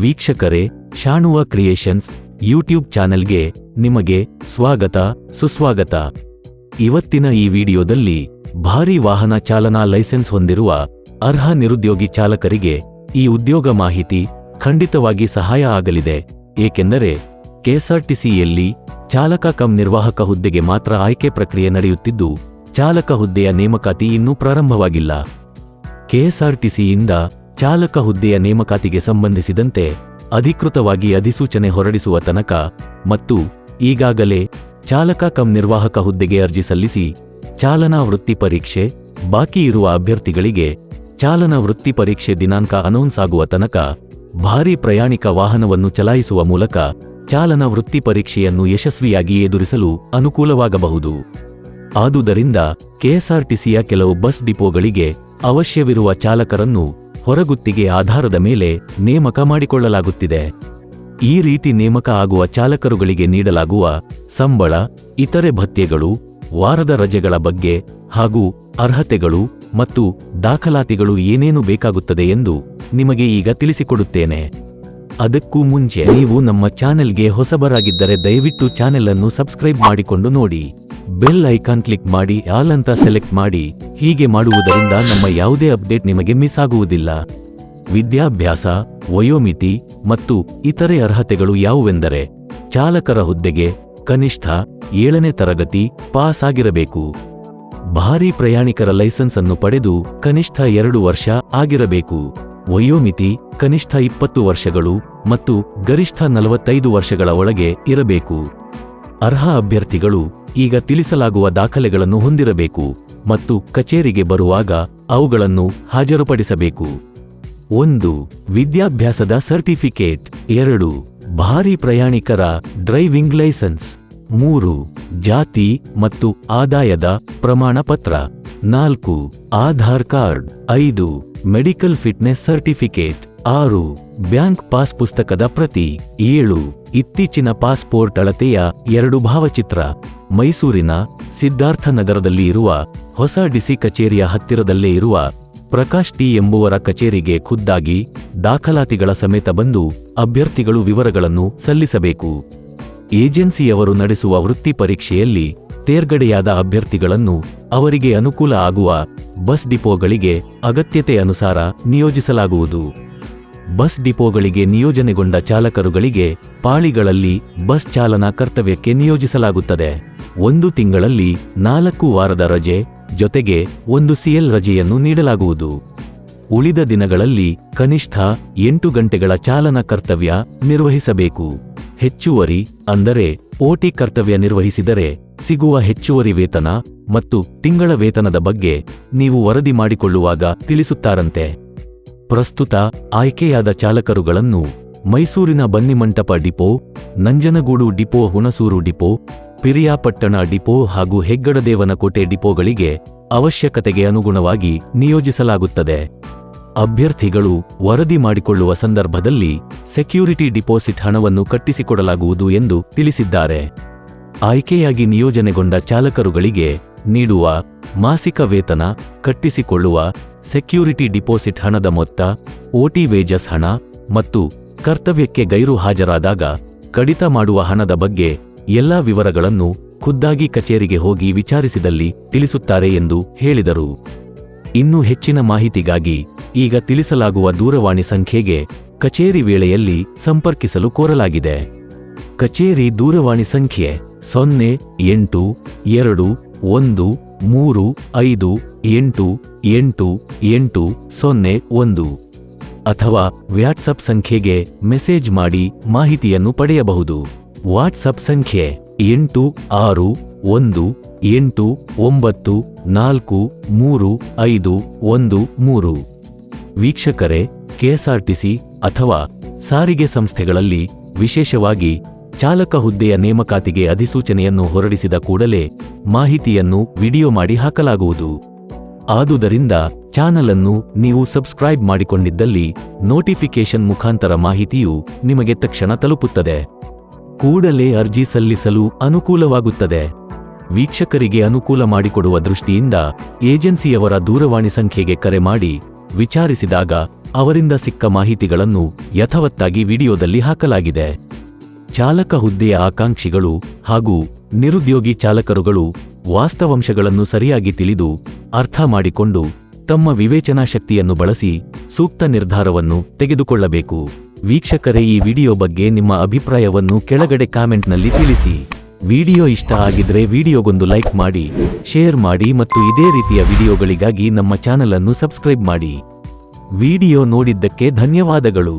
ವೀಕ್ಷಕರೇ, ಶಾಣುವ creations YouTube ಚಾನೆಲ್ಗೆ ನಿಮಗೆ ಸ್ವಾಗತ, ಸುಸ್ವಾಗತ. ಇವತ್ತಿನ ಈ ವಿಡಿಯೋದಲ್ಲಿ ಭಾರಿ ವಾಹನ ಚಾಲನಾ ಲೈಸೆನ್ಸ್ ಹೊಂದಿರುವ ಅರ್ಹ ನಿರುದ್ಯೋಗಿ ಚಾಲಕರಿಗೆ ಈ ಉದ್ಯೋಗ ಮಾಹಿತಿ ಖಂಡಿತವಾಗಿ ಸಹಾಯ ಆಗಲಿದೆ. ಏಕೆಂದರೆ, ಕೆಎಸ್ಆರ್ಟಿಸಿಯಲ್ಲಿ ಚಾಲಕ ಕಂ ನಿರ್ವಾಹಕ ಹುದ್ದೆಗೆ ಮಾತ್ರ ಆಯ್ಕೆ ಪ್ರಕ್ರಿಯೆ ನಡೆಯುತ್ತಿದ್ದು, ಚಾಲಕ ಹುದ್ದೆಯ ನೇಮಕಾತಿ ಇನ್ನೂ ಪ್ರಾರಂಭವಾಗಿಲ್ಲ. ಕೆಎಸ್ಆರ್ಟಿಸಿಯಿಂದ ಚಾಲಕ ಹುದ್ದೆಯ ನೇಮಕಾತಿಗೆ ಸಂಬಂಧಿಸಿದಂತೆ ಅಧಿಕೃತವಾಗಿ ಅಧಿಸೂಚನೆ ಹೊರಡಿಸುವ ತನಕ ಮತ್ತು ಈಗಾಗಲೇ ಚಾಲಕ ಕಂ ನಿರ್ವಾಹಕ ಹುದ್ದೆಗೆ ಅರ್ಜಿ ಸಲ್ಲಿಸಿ ಚಾಲನಾ ವೃತ್ತಿ ಪರೀಕ್ಷೆ ಬಾಕಿ ಇರುವ ಅಭ್ಯರ್ಥಿಗಳಿಗೆ ಚಾಲನಾ ವೃತ್ತಿ ಪರೀಕ್ಷೆ ದಿನಾಂಕ ಅನೌನ್ಸ್ ಆಗುವ ತನಕ ಭಾರೀ ಪ್ರಯಾಣಿಕ ವಾಹನವನ್ನು ಚಲಾಯಿಸುವ ಮೂಲಕ ಚಾಲನಾ ವೃತ್ತಿ ಪರೀಕ್ಷೆಯನ್ನು ಯಶಸ್ವಿಯಾಗಿ ಎದುರಿಸಲು ಅನುಕೂಲವಾಗಬಹುದು. ಆದುದರಿಂದ ಕೆಎಸ್ಆರ್ಟಿಸಿಯ ಕೆಲವು ಬಸ್ ಡಿಪೋಗಳಿಗೆ ಅವಶ್ಯವಿರುವ ಚಾಲಕರನ್ನು ಹೊರಗುತ್ತಿಗೆ ಆಧಾರದ ಮೇಲೆ ನೇಮಕ ಮಾಡಿಕೊಳ್ಳಲಾಗುತ್ತಿದೆ. ಈ ರೀತಿ ನೇಮಕ ಆಗುವ ಚಾಲಕರುಗಳಿಗೆ ನೀಡಲಾಗುವ ಸಂಬಳ, ಇತರೆ ಭತ್ಯೆಗಳು, ವಾರದ ರಜೆಗಳ ಬಗ್ಗೆ ಹಾಗೂ ಅರ್ಹತೆಗಳು ಮತ್ತು ದಾಖಲಾತಿಗಳು ಏನೇನು ಬೇಕಾಗುತ್ತದೆ ಎಂದು ನಿಮಗೆ ಈಗ ತಿಳಿಸಿಕೊಡುತ್ತೇನೆ. ಅದಕ್ಕೂ ಮುಂಚೆ ನೀವು ನಮ್ಮ ಚಾನೆಲ್ಗೆ ಹೊಸಬರಾಗಿದ್ದರೆ ದಯವಿಟ್ಟು ಚಾನೆಲ್ ಅನ್ನು ಸಬ್ಸ್ಕ್ರೈಬ್ ಮಾಡಿಕೊಂಡು ನೋಡಿ. ಬೆಲ್ ಐಕಾನ್ ಕ್ಲಿಕ್ ಮಾಡಿ ಆಲ್ ಅಂತ ಸೆಲೆಕ್ಟ್ ಮಾಡಿ ಹೀಗೆ ಮಾಡುವುದರಿಂದ ನಮ್ಮ ಯಾವುದೇ ಅಪ್ಡೇಟ್ ನಿಮಗೆ ಮಿಸ್ ಆಗುವುದಿಲ್ಲ. ವಿದ್ಯಾಭ್ಯಾಸ, ವಯೋಮಿತಿ ಮತ್ತು ಇತರೆ ಅರ್ಹತೆಗಳು ಯಾವುವೆಂದರೆ ಚಾಲಕರ ಹುದ್ದೆಗೆ ಕನಿಷ್ಠ ಏಳನೇ ತರಗತಿ ಪಾಸ್ ಆಗಿರಬೇಕು. ಭಾರೀ ಪ್ರಯಾಣಿಕರ ಲೈಸೆನ್ಸ್ ಅನ್ನು ಪಡೆದು ಕನಿಷ್ಠ ಎರಡು ವರ್ಷ ಆಗಿರಬೇಕು. ವಯೋಮಿತಿ ಕನಿಷ್ಠ ಇಪ್ಪತ್ತು ವರ್ಷಗಳು ಮತ್ತು ಗರಿಷ್ಠ ನಲವತ್ತೈದು ವರ್ಷಗಳ ಒಳಗೆ ಇರಬೇಕು. ಅರ್ಹ ಅಭ್ಯರ್ಥಿಗಳು ಈಗ ತಿಳಿಸಲಾಗುವ ದಾಖಲೆಗಳನ್ನು ಹೊಂದಿರಬೇಕು ಮತ್ತು ಕಚೇರಿಗೆ ಬರುವಾಗ ಅವುಗಳನ್ನು ಹಾಜರುಪಡಿಸಬೇಕು. ಒಂದು, ವಿದ್ಯಾಭ್ಯಾಸದ ಸರ್ಟಿಫಿಕೇಟ್. ಎರಡು, ಭಾರಿ ಪ್ರಯಾಣಿಕರ ಡ್ರೈವಿಂಗ್ ಲೈಸೆನ್ಸ್. ಮೂರು, ಜಾತಿ ಮತ್ತು ಆದಾಯದ ಪ್ರಮಾಣ ಪತ್ರ ನಾಲ್ಕು, ಆಧಾರ್ ಕಾರ್ಡ್. ಐದು, ಮೆಡಿಕಲ್ ಫಿಟ್ನೆಸ್ ಸರ್ಟಿಫಿಕೇಟ್. ಆರು ಬ್ಯಾಂಕ್ ಪಾಸ್ ಪುಸ್ತಕದ ಪ್ರತಿ ಏಳು ಇತ್ತೀಚಿನ ಪಾಸ್ಪೋರ್ಟ್ ಅಳತೆಯ ಎರಡು ಭಾವಚಿತ್ರ. ಮೈಸೂರಿನ ಸಿದ್ಧಾರ್ಥನಗರದಲ್ಲಿ ಇರುವ ಹೊಸ ಡಿಸಿ ಕಚೇರಿಯ ಹತ್ತಿರದಲ್ಲೇ ಇರುವ ಪ್ರಕಾಶ್ ಟಿ ಎಂಬುವರ ಕಚೇರಿಗೆ ಖುದ್ದಾಗಿ ದಾಖಲಾತಿಗಳ ಸಮೇತ ಬಂದು ಅಭ್ಯರ್ಥಿಗಳು ವಿವರಗಳನ್ನು ಸಲ್ಲಿಸಬೇಕು. ಏಜೆನ್ಸಿಯವರು ನಡೆಸುವ ವೃತ್ತಿ ಪರೀಕ್ಷೆಯಲ್ಲಿ ತೇರ್ಗಡೆಯಾದ ಅಭ್ಯರ್ಥಿಗಳನ್ನು ಅವರಿಗೆ ಅನುಕೂಲ ಆಗುವ ಬಸ್ ಡಿಪೋಗಳಿಗೆ ಅಗತ್ಯತೆ ಅನುಸಾರ ನಿಯೋಜಿಸಲಾಗುವುದು. ಬಸ್ ಡಿಪೋಗಳಿಗೆ ನಿಯೋಜನೆಗೊಂಡ ಚಾಲಕರುಗಳಿಗೆ ಪಾಳಿಗಳಲ್ಲಿ ಬಸ್ ಚಾಲನಾ ಕರ್ತವ್ಯಕ್ಕೆ ನಿಯೋಜಿಸಲಾಗುತ್ತದೆ. ಒಂದು ತಿಂಗಳಲ್ಲಿ ನಾಲ್ಕು ವಾರದ ರಜೆ, ಜೊತೆಗೆ ಒಂದು ಸಿಎಲ್ ರಜೆಯನ್ನು ನೀಡಲಾಗುವುದು. ಉಳಿದ ದಿನಗಳಲ್ಲಿ ಕನಿಷ್ಠ ಎಂಟು ಗಂಟೆಗಳ ಚಾಲನಾ ಕರ್ತವ್ಯ ನಿರ್ವಹಿಸಬೇಕು. ಹೆಚ್ಚುವರಿ ಅಂದರೆ ಓಟಿ ಕರ್ತವ್ಯ ನಿರ್ವಹಿಸಿದರೆ ಸಿಗುವ ಹೆಚ್ಚುವರಿ ವೇತನ ಮತ್ತು ತಿಂಗಳ ವೇತನದ ಬಗ್ಗೆ ನೀವು ವರದಿ ಮಾಡಿಕೊಳ್ಳುವಾಗ ತಿಳಿಸುತ್ತಾರಂತೆ. ಪ್ರಸ್ತುತ ಆಯ್ಕೆಯಾದ ಚಾಲಕರುಗಳನ್ನು ಮೈಸೂರಿನ Bannimantapa depot, Nanjangud depot, Hunsur depot, Periyapatna depot ಹಾಗೂ ಹೆಗ್ಗಡದೇವನಕೋಟೆ ಡಿಪೋಗಳಿಗೆ ಅವಶ್ಯಕತೆಗೆ ಅನುಗುಣವಾಗಿ ನಿಯೋಜಿಸಲಾಗುತ್ತದೆ. ಅಭ್ಯರ್ಥಿಗಳು ವರದಿ ಮಾಡಿಕೊಳ್ಳುವ ಸಂದರ್ಭದಲ್ಲಿ ಸೆಕ್ಯೂರಿಟಿ ಡಿಪಾಸಿಟ್ ಹಣವನ್ನು ಕಟ್ಟಿಸಿಕೊಡಲಾಗುವುದು ಎಂದು ತಿಳಿಸಿದ್ದಾರೆ. ಆಯ್ಕೆಯಾಗಿ ನಿಯೋಜನೆಗೊಂಡ ಚಾಲಕರುಗಳಿಗೆ ನೀಡುವ ಮಾಸಿಕ ವೇತನ ಕಟ್ಟಿಸಿಕೊಳ್ಳುವ ಸೆಕ್ಯೂರಿಟಿ ಡಿಪಾಸಿಟ್ ಹಣದ ಮೊತ್ತ, ಓಟಿ ವೇಜಸ್ ಹಣ ಮತ್ತು ಕರ್ತವ್ಯಕ್ಕೆ ಗೈರು ಹಾಜರಾದಾಗ ಕಡಿತ ಮಾಡುವ ಹಣದ ಬಗ್ಗೆ ಎಲ್ಲಾ ವಿವರಗಳನ್ನು ಖುದ್ದಾಗಿ ಕಚೇರಿಗೆ ಹೋಗಿ ವಿಚಾರಿಸಿದಲ್ಲಿ ತಿಳಿಸುತ್ತಾರೆ ಎಂದು ಹೇಳಿದರು. ಇನ್ನು ಹೆಚ್ಚಿನ ಮಾಹಿತಿಗಾಗಿ ಈಗ ತಿಳಿಸಲಾಗುವ ದೂರವಾಣಿ ಸಂಖ್ಯೆಗೆ ಕಚೇರಿ ವೇಳೆಯಲ್ಲಿ ಸಂಪರ್ಕಿಸಲು ಕೋರಲಾಗಿದೆ. ಕಚೇರಿ ದೂರವಾಣಿ ಸಂಖ್ಯೆ ಸೊನ್ನೆ, ಎಂಟು, ಎರಡು, ಒಂದು ಮೂರು, ಐದು, ಎಂಟು ಎಂಟು ಎಂಟು, ಸೊನ್ನೆ, ಒಂದು. ಅಥವಾ ವ್ಯಾಟ್ಸಪ್ ಸಂಖ್ಯೆಗೆ ಮೆಸೇಜ್ ಮಾಡಿ ಮಾಹಿತಿಯನ್ನು ಪಡೆಯಬಹುದು. ವಾಟ್ಸಪ್ ಸಂಖ್ಯೆ ಎಂಟು, ಆರು, ಒಂದು, ಎಂಟು, ಒಂಬತ್ತು, ನಾಲ್ಕು, ಮೂರು, ಐದು, ಒಂದು, ಮೂರು. ವೀಕ್ಷಕರೇ, ಕೆಎಸ್ಆರ್ಟಿಸಿ ಅಥವಾ ಸಾರಿಗೆ ಸಂಸ್ಥೆಗಳಲ್ಲಿ ವಿಶೇಷವಾಗಿ ಚಾಲಕ ಹುದ್ದೆಯ ನೇಮಕಾತಿಗೆ ಅಧಿಸೂಚನೆಯನ್ನು ಹೊರಡಿಸಿದ ಕೂಡಲೇ ಮಾಹಿತಿಯನ್ನು ವಿಡಿಯೋ ಮಾಡಿ ಹಾಕಲಾಗುವುದು. ಆದುದರಿಂದ ಚಾನಲ್ ಅನ್ನು ನೀವು ಸಬ್ಸ್ಕ್ರೈಬ್ ಮಾಡಿಕೊಂಡಿದ್ದಲ್ಲಿ ನೋಟಿಫಿಕೇಶನ್ ಮುಖಾಂತರ ಮಾಹಿತಿಯು ನಿಮಗೆ ತಕ್ಷಣ ತಲುಪುತ್ತದೆ. ಕೂಡಲೇ ಅರ್ಜಿ ಸಲ್ಲಿಸಲು ಅನುಕೂಲವಾಗುತ್ತದೆ. ವೀಕ್ಷಕರಿಗೆ ಅನುಕೂಲ ಮಾಡಿಕೊಡುವ ದೃಷ್ಟಿಯಿಂದ ಏಜೆನ್ಸಿಯವರ ದೂರವಾಣಿ ಸಂಖ್ಯೆಗೆ ಕರೆ ಮಾಡಿ ವಿಚಾರಿಸಿದಾಗ ಅವರಿಂದ ಸಿಕ್ಕ ಮಾಹಿತಿಗಳನ್ನು ಯಥಾವತ್ತಾಗಿ ವಿಡಿಯೋದಲ್ಲಿ ಹಾಕಲಾಗಿದೆ. ಚಾಲಕ ಹುದ್ದೆಯ ಆಕಾಂಕ್ಷಿಗಳು ಹಾಗೂ ನಿರುದ್ಯೋಗಿ ಚಾಲಕರುಗಳು ವಾಸ್ತವಾಂಶಗಳನ್ನು ಸರಿಯಾಗಿ ತಿಳಿದು ಅರ್ಥ ಮಾಡಿಕೊಂಡು ತಮ್ಮ ವಿವೇಚನಾ ಶಕ್ತಿಯನ್ನು ಬಳಸಿ ಸೂಕ್ತ ನಿರ್ಧಾರವನ್ನು ತೆಗೆದುಕೊಳ್ಳಬೇಕು. ವೀಕ್ಷಕರೇ, ಈ ವಿಡಿಯೋ ಬಗ್ಗೆ ನಿಮ್ಮ ಅಭಿಪ್ರಾಯವನ್ನು ಕೆಳಗಡೆ ಕಾಮೆಂಟ್ನಲ್ಲಿ ತಿಳಿಸಿ. ವಿಡಿಯೋ ಇಷ್ಟ ಆಗಿದ್ರೆ ವಿಡಿಯೋಗೊಂದು ಲೈಕ್ ಮಾಡಿ, ಶೇರ್ ಮಾಡಿ ಮತ್ತು ಇದೇ ರೀತಿಯ ವಿಡಿಯೋಗಳಿಗಾಗಿ ನಮ್ಮ ಚಾನಲನ್ನು ಸಬ್ಸ್ಕ್ರೈಬ್ ಮಾಡಿ. ವಿಡಿಯೋ ನೋಡಿದ್ದಕ್ಕೆ ಧನ್ಯವಾದಗಳು.